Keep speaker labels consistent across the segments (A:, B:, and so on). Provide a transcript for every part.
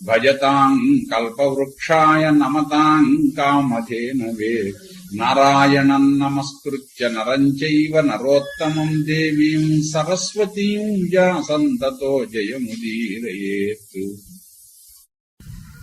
A: భూయో భూయో నమామ్యాం భజతాం కల్పవృక్షాయ నమతాం కామధేనవే నారాయణం నమస్కృత్య నరం చైవ నరోత్తమం దేవీం సరస్వతీం వ్యాసంతతో జయముదీరయేత్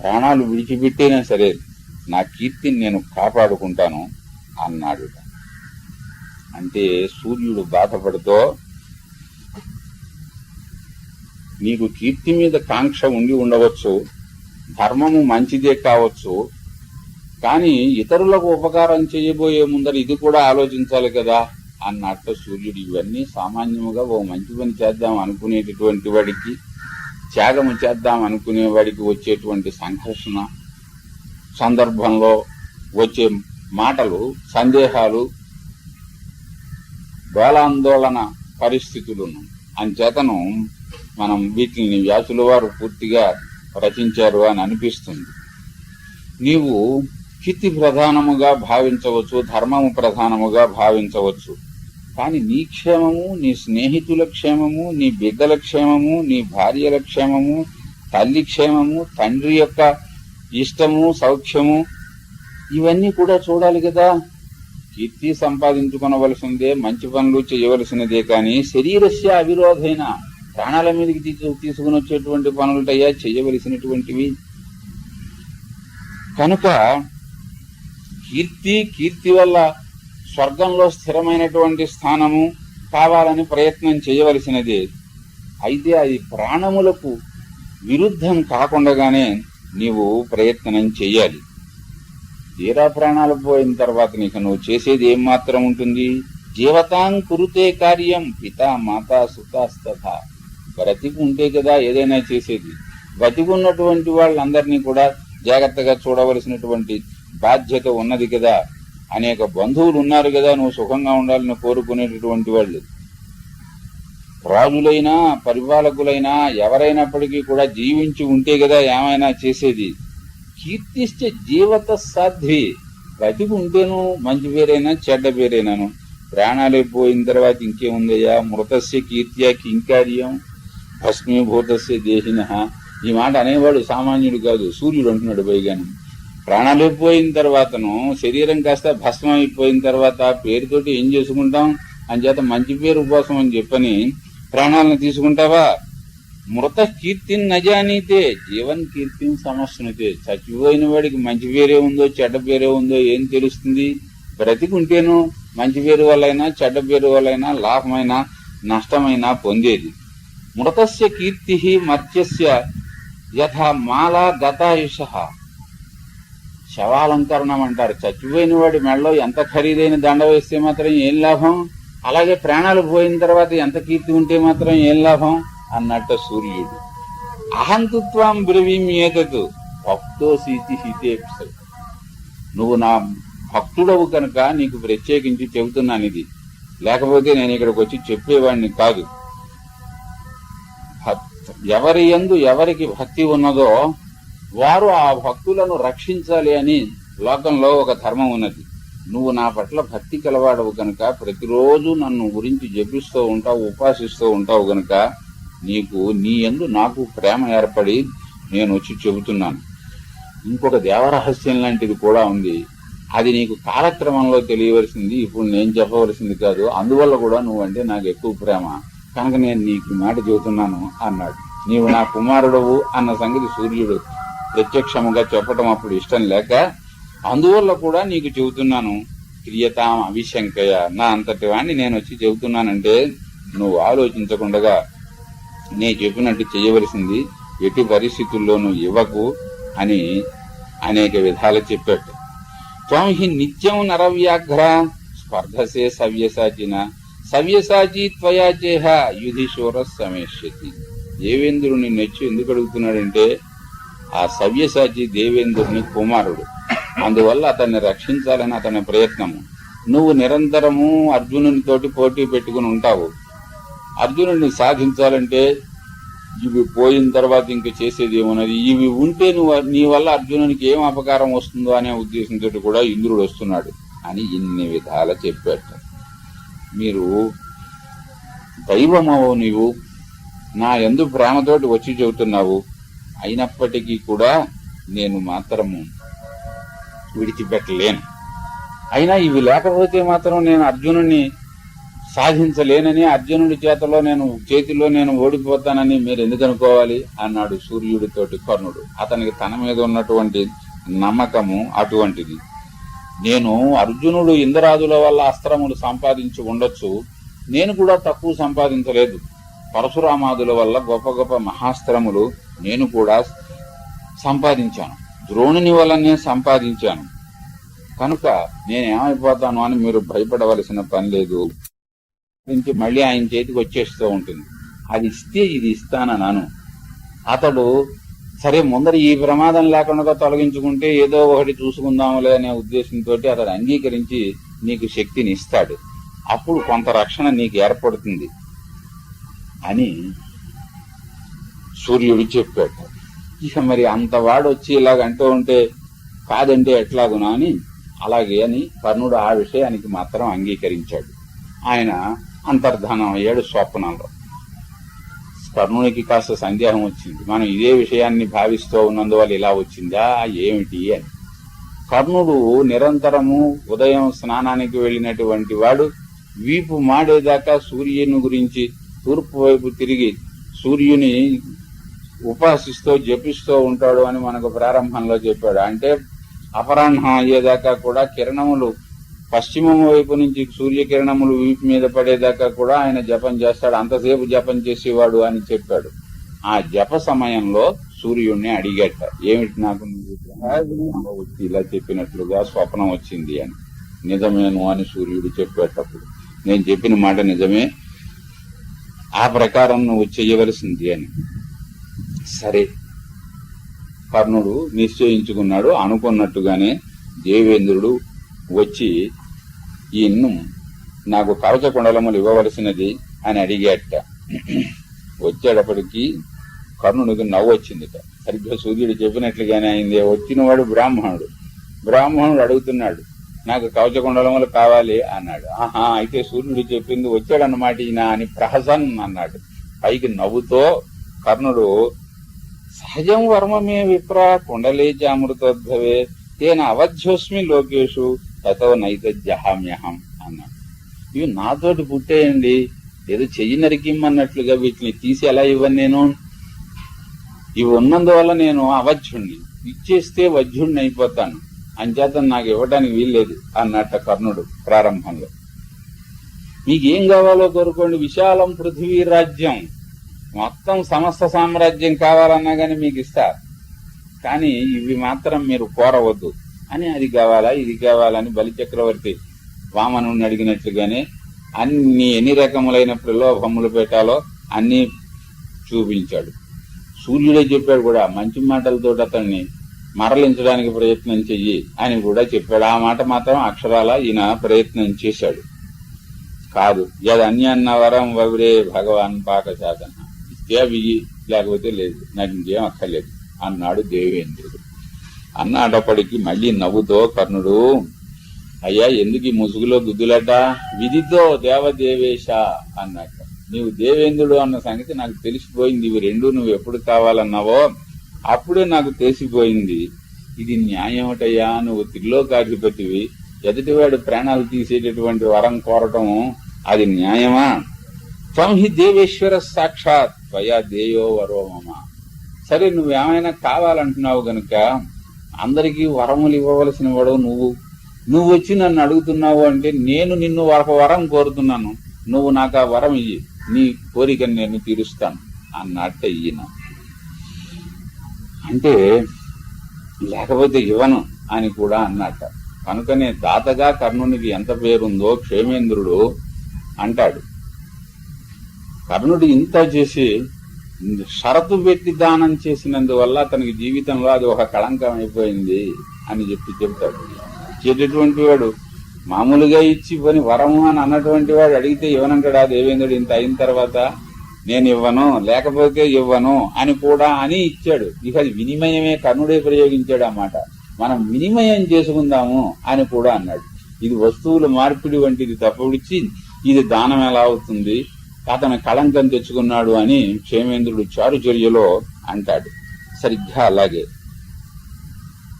A: ప్రాణాలు విడిచిపెట్టేనా సరే నా కీర్తిని నేను కాపాడుకుంటాను అన్నాడు. అంటే సూర్యుడు బాధపడుతూ నీకు కీర్తి మీద కాంక్ష ఉండి ఉండవచ్చు. ధర్మము మంచిదే కావచ్చు. కానీ ఇతరులకు ఉపకారం చేయబోయే ముందర ఇది కూడా ఆలోచించాలి కదా అన్నట్టు సూర్యుడు ఇవన్నీ సామాన్యముగా ఓ మంచి పని చేద్దాం అనుకునేటటువంటి వాడికి త్యాగము చేద్దాం అనుకునే వాడికి వచ్చేటువంటి సంఘర్షణ సందర్భంలో వచ్చే మాటలు సందేహాలు బేలాందోళన పరిస్థితులను. అంచేతను మనం వీటిని వ్యాసుల వారు పూర్తిగా రచించారు అని అనిపిస్తుంది. నీవు కీర్తి ప్రధానముగా భావించవచ్చు ధర్మము ప్రధానముగా భావించవచ్చు. కానీ నీ క్షేమము నీ స్నేహితుల క్షేమము నీ బిడ్డల క్షేమము నీ భార్యల క్షేమము తల్లి క్షేమము తండ్రి యొక్క ఇష్టము సౌఖ్యము ఇవన్నీ కూడా చూడాలి కదా. కీర్తి సంపాదించుకునవలసిందే మంచి పనులు చేయవలసినదే కానీ శరీరస్య అవిరోధైన. ప్రాణాల మీదకి తీసుకుని వచ్చేటువంటి పనులటయ్యా చేయవలసినటువంటివి. కనుక కీర్తి కీర్తి వల్ల స్వర్గంలో స్థిరమైనటువంటి స్థానము కావాలని ప్రయత్నం చేయవలసినదే. అయితే అది ప్రాణములకు విరుద్ధం కాకుండానే నీవు ప్రయత్నం చెయ్యాలి. తీరా ప్రాణాలు పోయిన తర్వాత నీకు నువ్వు చేసేది ఏం మాత్రం ఉంటుంది? జీవతాం కురుతే కార్యం పిత మాత సుతాస్తథ. బ్రతికి ఉంటే కదా ఏదైనా చేసేది. బతికున్నటువంటి వాళ్ళందరినీ కూడా జాగ్రత్తగా చూడవలసినటువంటి బాధ్యత ఉన్నది కదా. అనేక బంధువులు ఉన్నారు కదా నువ్వు సుఖంగా ఉండాలని కోరుకునేటటువంటి వాళ్ళు. రాజులైనా పరిపాలకులైనా ఎవరైనప్పటికీ కూడా జీవించి ఉంటే కదా ఏమైనా చేసేది. కీర్తిస్తే జీవత సాధ్వి. బతికి ఉంటేను మంచి పేరైనా చెడ్డ పేరైనాను. ప్రాణాలు పోయిన తర్వాత ఇంకేముందయ్యా? మృతస్య కీర్త్యా కింకార్యం. భస్మీభూతస్య దేహిన. ఈ మాట అనేవాడు సామాన్యుడు కాదు సూర్యుడు అంటున్నాడు పైగాను. ప్రాణాలు పోయిన తర్వాతను శరీరం కాస్త భస్మం అయిపోయిన తర్వాత పేరుతోటి ఏం చేసుకుంటాం? అంచేత మంచి పేరు కోసం అని చెప్పని ప్రాణాలను తీసుకుంటావా? మృత కీర్తిని నజానీతే జీవన్ కీర్తిని సమస్యనితే చచ్చిపోయిన వాడికి మంచి పేరే ఉందో చెడ్డ పేరే ఉందో ఏం తెలుస్తుంది? బ్రతికుంటేను మంచి పేరు వల్లైనా చెడ్డ పేరు వల్లైనా లాభమైనా నష్టమైనా పొందేది. మృతస్య కీర్తి మర్త్యస్య యథా మాలా గతాయుష. శవాలంకరణం అంటారు. చచ్చిపోయిన వాడి మెడలో ఎంత ఖరీదైన దండ వేస్తే మాత్రం ఏం లాభం? అలాగే ప్రాణాలు పోయిన తర్వాత ఎంత కీర్తి ఉంటే మాత్రం ఏం లాభం? అన్నట్టు సూర్యుడు. అహంతుత్వం బ్రవీం భక్తో సీతి హితేప్స నువ్వు నా భక్తుడవు కనుక నీకు ప్రత్యేకించి చెబుతున్నాను ఇది. లేకపోతే నేను ఇక్కడికి వచ్చి చెప్పేవాడిని కాదు. ఎవరి యందు ఎవరికి భక్తి ఉన్నదో వారు ఆ భక్తులను రక్షించాలి అని లోకంలో ఒక ధర్మం ఉన్నది. నువ్వు నా పట్ల భక్తి కలవాడవు కనుక ప్రతిరోజు నన్ను గురించి జపిస్తూ ఉంటావు ఉపాసిస్తూ ఉంటావు గనుక నీకు నీ యందు నాకు ప్రేమ ఏర్పడి నేను వచ్చి చెబుతున్నాను. ఇంకొక దేవరహస్యం లాంటిది కూడా ఉంది. అది నీకు కాలక్రమంలో తెలియవలసింది ఇప్పుడు నేను చెప్పవలసింది కాదు. అందువల్ల కూడా నువ్వంటే నాకు ఎక్కువ ప్రేమ. కనుక నేను నీకు మాట చెబుతున్నాను అన్నాడు. నీవు నా కుమారుడవు అన్న సంగతి సూర్యుడు ప్రత్యక్షముగా చెప్పటం అప్పుడు ఇష్టం లేక అందువల్ల కూడా నీకు చెబుతున్నాను క్రియతాం అవిశంకయ. నా అంతటి వాణ్ణి నేను వచ్చి చెబుతున్నానంటే నువ్వు ఆలోచించకుండగా నే చెప్పినట్టు చేయవలసింది ఎట్టి పరిస్థితుల్లోనూ ఇవ్వకు అని అనేక విధాలు చెప్పాడు. త్వంహి నిత్యం నరవ్యాఘ్ర స్పర్ధసే సవ్యసాచిన సవ్యసాచి త్వయాచేహ యుధిశూర సమేష్యతి. దేవేంద్రుని నెచ్చి ఎందుకు అడుగుతున్నాడంటే ఆ సవ్యసాచి దేవేంద్రుని కుమారుడు. అందువల్ల అతన్ని రక్షించాలని అతని ప్రయత్నము. నువ్వు నిరంతరము అర్జునునితోటి పోటీ పెట్టుకుని ఉంటావు. అర్జునుడిని సాధించాలంటే ఇవి పోయిన తర్వాత ఇంక చేసేది ఏమన్నది? ఇవి ఉంటే నువ్వు నీ వల్ల అర్జునునికి ఏం అపకారం వస్తుందో అనే ఉద్దేశంతో కూడా ఇంద్రుడు వస్తున్నాడు అని ఇన్ని విధాల చెప్పాట మీరు దైవమవు నీవు నా ఎందు ప్రేమతోటి వచ్చి చెబుతున్నావు. అయినప్పటికీ కూడా నేను మాత్రము విడిచిపెట్టలేను. అయినా ఇవి లేకపోతే మాత్రం నేను అర్జునుడిని సాధించలేనని అర్జునుడి చేతలో నేను చేతిలో నేను ఓడిపోతానని మీరు ఎందుకు అనుకోవాలి? అన్నాడు సూర్యుడితోటి కర్ణుడు. అతనికి తన మీద ఉన్నటువంటి నమ్మకము అటువంటిది. నేను అర్జునుడు ఇంద్రాదుల వల్ల అస్త్రములు సంపాదించి ఉండొచ్చు. నేను కూడా తక్కువ సంపాదించలేదు. పరశురామాదుల వల్ల గొప్ప గొప్ప మహాస్త్రములు నేను కూడా సంపాదించాను. ద్రోణుని వల్లనే సంపాదించాను. కనుక నేనేమైపోతాను అని మీరు భయపడవలసిన పని లేదు. నుంచి మళ్ళీ ఆయన చేతికి వచ్చేస్తూ ఉంటుంది. అది ఇస్తే ఇది ఇస్తానన్నాను. అతడు సరే ముందర ఈ ప్రమాదం లేకుండా తొలగించుకుంటే ఏదో ఒకటి చూసుకుందాములే అనే ఉద్దేశంతో అతడు అంగీకరించి నీకు శక్తిని ఇస్తాడు. అప్పుడు కొంత రక్షణ నీకు ఏర్పడుతుంది. అని సూర్యుడు చెప్పాడు. ఇక మరి అంత వాడు వచ్చి ఇలాగ అంటూ ఉంటే కాదంటే ఎట్లాగునా అని? అలాగే అని కర్ణుడు ఆ విషయానికి మాత్రం అంగీకరించాడు. ఆయన అంతర్ధానం అయ్యాడు స్వప్నంలో. కర్ణునికి కాస్త సందేహం వచ్చింది. మనం ఇదే విషయాన్ని భావిస్తూ ఉన్నందువల్ల ఇలా వచ్చిందా? ఏమిటి అని. కర్ణుడు నిరంతరము ఉదయం స్నానానికి వెళ్ళినటువంటి వాడు వీపు మాడేదాకా సూర్యుని గురించి తూర్పు వైపు తిరిగి సూర్యుని ఉపాసిస్తూ జపిస్తూ ఉంటాడు అని మనకు ప్రారంభంలో చెప్పాడు. అంటే అపరాహ్నం అయ్యేదాకా కూడా కిరణములు పశ్చిమం వైపు నుంచి సూర్యకిరణములు వీపు మీద పడేదాకా కూడా ఆయన జపం చేస్తాడు. అంతసేపు జపం చేసేవాడు అని చెప్పాడు. ఆ జప సమయంలో సూర్యుడిని అడిగట. ఏమిటి నాకు వచ్చి ఇలా చెప్పినట్లుగా స్వప్నం వచ్చింది అని. నిజమేను అని సూర్యుడు చెప్పేటప్పుడు. నేను చెప్పిన మాట నిజమే. ఆ ప్రకారం నువ్వు చెయ్యవలసింది అని. సరే. కర్ణుడు నిశ్చయించుకున్నాడు. అనుకున్నట్టుగానే దేవేంద్రుడు వచ్చి ఈయన్ను నాకు కవచ కుండలములు ఇవ్వవలసినది అని అడిగాట వచ్చేటప్పటికి కర్ణుడికి నవ్వు వచ్చిందిట. సరిగ్గా సూర్యుడు చెప్పినట్లుగానే అయింది. వచ్చినవాడు బ్రాహ్మణుడు. బ్రాహ్మణుడు అడుగుతున్నాడు నాకు కవచకుండలములు కావాలి అన్నాడు. ఆహా అయితే సూర్యుడు చెప్పింది వచ్చాడన్నమాట ఈయన అని ప్రహసన్ అన్నాడు. పైకి నవ్వుతో కర్ణుడు సహజం వర్మమే విప్ర కుండలే చామృతోద్భవే తేన అవధ్యోస్మి లోకేషు తతో నైత జహామ్యహం అన్నాడు. ఇవి నాతోటి పుట్టేయండి. ఏదో చెయ్యి నరికిమ్మన్నట్లుగా వీటిని తీసి ఎలా ఇవ్వను నేను? ఇవి ఉన్నందువల్ల నేను అవధ్యుణ్ణి. ఇచ్చేస్తే వధ్యుణ్ణి అయిపోతాను. అంచేత నాకు ఇవ్వడానికి వీల్లేదు అన్నట్ట కర్ణుడు ప్రారంభంలో. మీకు ఏం కావాలో కోరుకోండి విశాలం పృథ్వీ రాజ్యం. మొత్తం సమస్త సామ్రాజ్యం కావాలన్నా కానీ మీకు ఇస్తారు కానీ ఇవి మాత్రం మీరు కోరవద్దు. అని అది కావాలా ఇది కావాలని బలిచక్రవర్తి వామను అడిగినట్లుగానే అన్ని ఎన్ని రకములైన ప్రలోభములు పెట్టాలో అన్నీ చూపించాడు. సూర్యుడే చెప్పాడు కూడా మంచి మాటలతో అతన్ని మరలించడానికి ప్రయత్నం చెయ్యి అని కూడా చెప్పాడు. ఆ మాట మాత్రం అక్షరాల ఈయన ప్రయత్నం చేశాడు. కాదు యదన్యన్న వరం వవరే భగవాన్ పాక సాధన ఇస్తే అవి లేకపోతే లేదు నాకు ఇంకేం అక్కర్లేదు అన్నాడు దేవేంద్రుడు. అన్నాడప్పటికి మళ్ళీ నవ్వుతో కర్ణుడు అయ్యా ఎందుకు ఈ ముసుగులో గుద్దులట విధితో దేవదేవేశ అన్నాడు. నీవు దేవేంద్రుడు అన్న సంగతి నాకు తెలిసిపోయింది. ఇవి రెండు నువ్వు ఎప్పుడు కావాలన్నావో అప్పుడే నాకు తెలిసిపోయింది ఇది న్యాయమటయ్యా నువ్వు త్రిలోకాధిపతివి ఎదుటివాడు ప్రాణాలు తీసేటటువంటి వరం కోరటం అది న్యాయమా? త్వం హి దేవేశ్వర సాక్షాత్ త్వయా దేయో వరో మమ. సరే నువ్వేమైనా కావాలంటున్నావు గనుక అందరికీ వరములు ఇవ్వవలసిన వాడు నువ్వు. నువ్వు వచ్చి నన్ను అడుగుతున్నావు అంటే నేను నిన్ను ఒక వరం కోరుతున్నాను. నువ్వు నాకు ఆ వరం ఇయ్యి. నీ కోరికను నేను తీరుస్తాను. అన్నట్టు ఈయన. అంటే లేకపోతే ఇవ్వను అని కూడా అన్నట్ట కనుకనే దాతగా కర్ణునికి ఎంత పేరుందో క్షేమేంద్రుడు అంటాడు. కర్ణుడు ఇంత చేసి షరతు పెట్టి దానం చేసినందువల్ల అతనికి జీవితంలో అది ఒక కళంకం అయిపోయింది అని చెప్పి చెప్తాడు. ఇచ్చేటటువంటి వాడు మామూలుగా ఇచ్చి పని వరము అని అన్నటువంటి వాడు అడిగితే ఇవ్వనంటాడా దేవేంద్రుడు ఇంత అయిన తర్వాత నేను ఇవ్వను లేకపోతే ఇవ్వను అని కూడా అని ఇచ్చాడు. ఇక అది వినిమయమే కర్ణుడే ప్రయోగించాడు అన్నమాట. మనం వినిమయం చేసుకుందాము అని కూడా అన్నాడు. ఇది వస్తువుల మార్పిడి వంటిది తప్పవిడిచి ఇది దానం ఎలా అవుతుంది? అతను కళంకం తెచ్చుకున్నాడు అని క్షేమేంద్రుడు చారుచర్యలో అంటాడు. సరిగ్గా అలాగే.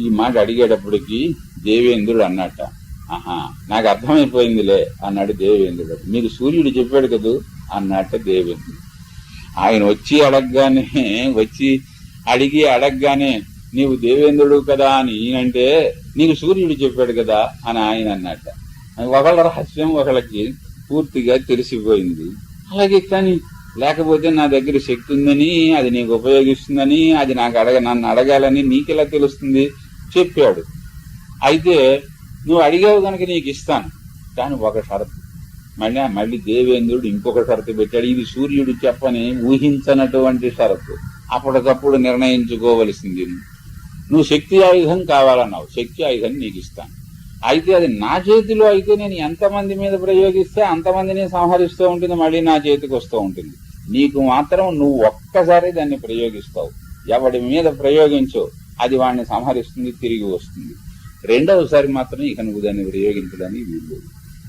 A: ఈ మాట అడిగేటప్పటికి దేవేంద్రుడు అన్నట్ట ఆహా నాకు అర్థమైపోయిందిలే అన్నాడు దేవేంద్రుడు. మీరు సూర్యుడు చెప్పాడు కదూ? అన్నట్ట దేవేంద్రుడు. ఆయన వచ్చి అడగగానే వచ్చి అడిగి అడగగానే నీవు దేవేంద్రుడు కదా? అని ఈయనంటే నీకు సూర్యుడు చెప్పాడు కదా? అని ఆయన అన్నట్ట. ఒకళ్ళ రహస్యం ఒకళ్ళకి పూర్తిగా తెలిసిపోయింది. అలాగే కానీ లేకపోతే నా దగ్గర శక్తి ఉందని అది నీకు ఉపయోగిస్తుందని అది నాకు అడగ నన్ను అడగాలని నీకెలా తెలుస్తుంది? చెప్పాడు. అయితే నువ్వు అడిగావు కనుక నీకు ఇస్తాను. కానీ ఒక షరతు. మళ్ళీ మళ్ళీ దేవేంద్రుడు ఇంకొక షరతు పెట్టాడు. ఇది సూర్యుడు చెప్పని ఊహించనటువంటి షరతు. అప్పటికప్పుడు నిర్ణయించుకోవలసింది నువ్వు శక్తి ఆయుధం కావాలన్నావు. శక్తి ఆయుధం నీకు ఇస్తాను. అయితే అది నా చేతిలో అయితే నేను ఎంతమంది మీద ప్రయోగిస్తే అంతమందిని సంహరిస్తూ ఉంటుంది మళ్ళీ నా చేతికి వస్తూ ఉంటుంది. నీకు మాత్రం నువ్వు ఒక్కసారి దాన్ని ప్రయోగిస్తావు. ఎవడి మీద ప్రయోగించో అది వాడిని సంహరిస్తుంది తిరిగి వస్తుంది. రెండవసారి మాత్రం ఇక నువ్వు దాన్ని ప్రయోగించడానికి వీలు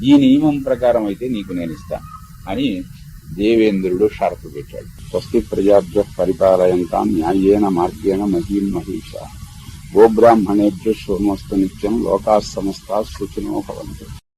A: ఈ నియమం ప్రకారం అయితే నీకు నేను ఇస్తాను అని దేవేంద్రుడు షరతు పెట్టాడు. స్వస్తి ప్రజాభ్య పరిపాలయంతా న్యాయేన మార్గేణ మహీం మహిష. గోబ్రాహ్మణేభ్య సోమస్తు నిత్యం లోకా సమస్త సూచనో భవంతు.